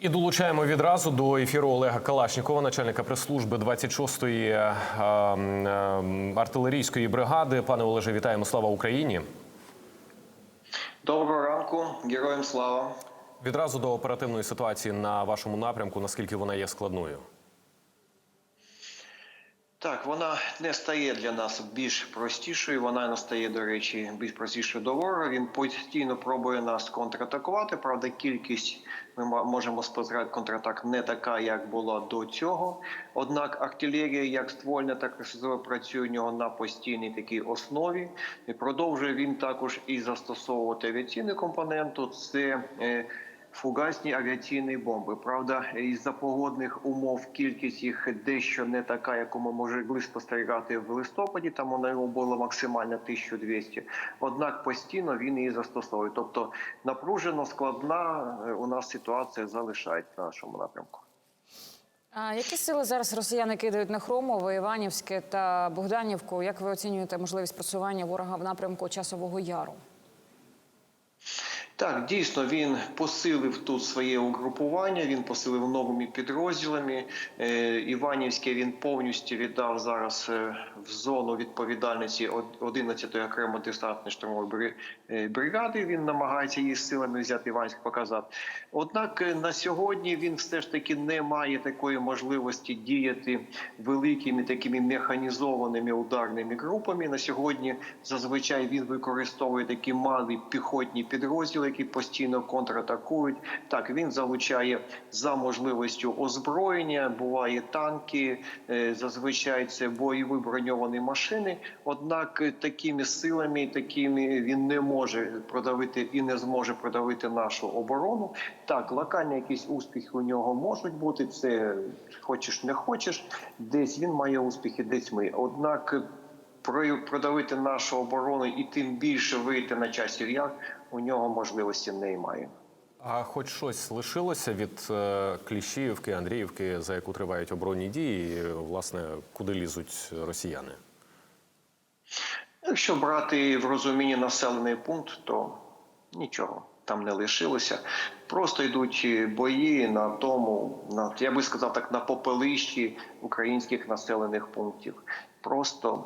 І долучаємо відразу до ефіру Олега Калашнікова, начальника прес-служби 26-ї е, е, артилерійської бригади. Пане Олеже, вітаємо! Слава Україні! Доброго ранку, героям слава. Відразу до оперативної ситуації на вашому напрямку. Наскільки вона є складною? Так, вона не стає для нас більш простішою. Вона не стає, до речі, більш простішою до ворога. Він постійно пробує нас контратакувати. Правда, кількість ми можемо спостерігати контратак не така, як була до цього. Однак артилерія, як ствольна, так і СЗВ працює у нього на постійній такій основі. І продовжує він також і застосовувати авіаційну компоненту. Це е, Фугасні авіаційні бомби. Правда, із-за погодних умов кількість їх дещо не така, яку ми могли спостерігати в листопаді. Там вона його було максимально 1200. Однак постійно він її застосовує. Тобто напружено складна е, у нас ситуація залишається на нашому напрямку. А які сили зараз росіяни кидають на Хромове, Іванівське та Богданівку? Як ви оцінюєте можливість просування ворога в напрямку часового яру? Так, дійсно, він посилив тут своє угрупування. Він посилив новими підрозділами. Е, Іванівське він повністю віддав зараз е, в зону відповідальності од- 11-ї окремо десантної штурмової е, бригади. Він намагається її силами взяти Іванськ, показати. Однак е, на сьогодні він все ж таки не має такої можливості діяти великими такими механізованими ударними групами. На сьогодні зазвичай він використовує такі малі піхотні підрозділи, які постійно контратакують. Так він залучає за можливістю озброєння. Буває танки, е, зазвичай це бойові броньовані машини. Однак е, такими силами, такими він не може продавити і не зможе продавити нашу оборону. Так, локальні якісь успіхи у нього можуть бути. Це хочеш не хочеш. Десь він має успіхи, десь ми. Однак е, продавити нашу оборону і тим більше вийти на часів яр у нього можливості немає. А хоч щось лишилося від е, Кліщіївки, Андріївки, за яку тривають оборонні дії, і, власне, куди лізуть росіяни? Якщо брати в розумінні населений пункт, то нічого там не лишилося. Просто йдуть бої на тому, на я би сказав так, на попелищі українських населених пунктів. Просто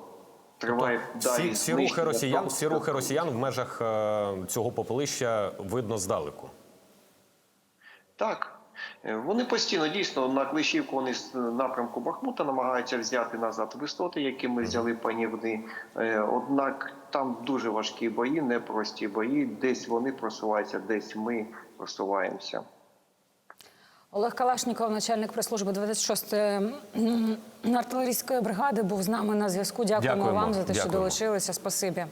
триває Тобто далі всі рухи росіян, всі рухи росіян в межах е, цього попелища видно здалеку. Так. Е, Вони постійно дійсно на Клещівку вони з напрямку Бахмута намагаються взяти назад висоти, які ми взяли панівни. Е, Однак там дуже важкі бої, непрості бої. Десь вони просуваються, десь ми просуваємося. Олег Калашніков, начальник прес-служби 26-ї артилерійської бригади, був з нами на зв'язку. Дякуємо, Дякуємо, вам за те, що дякуємо. долучилися. Спасибі.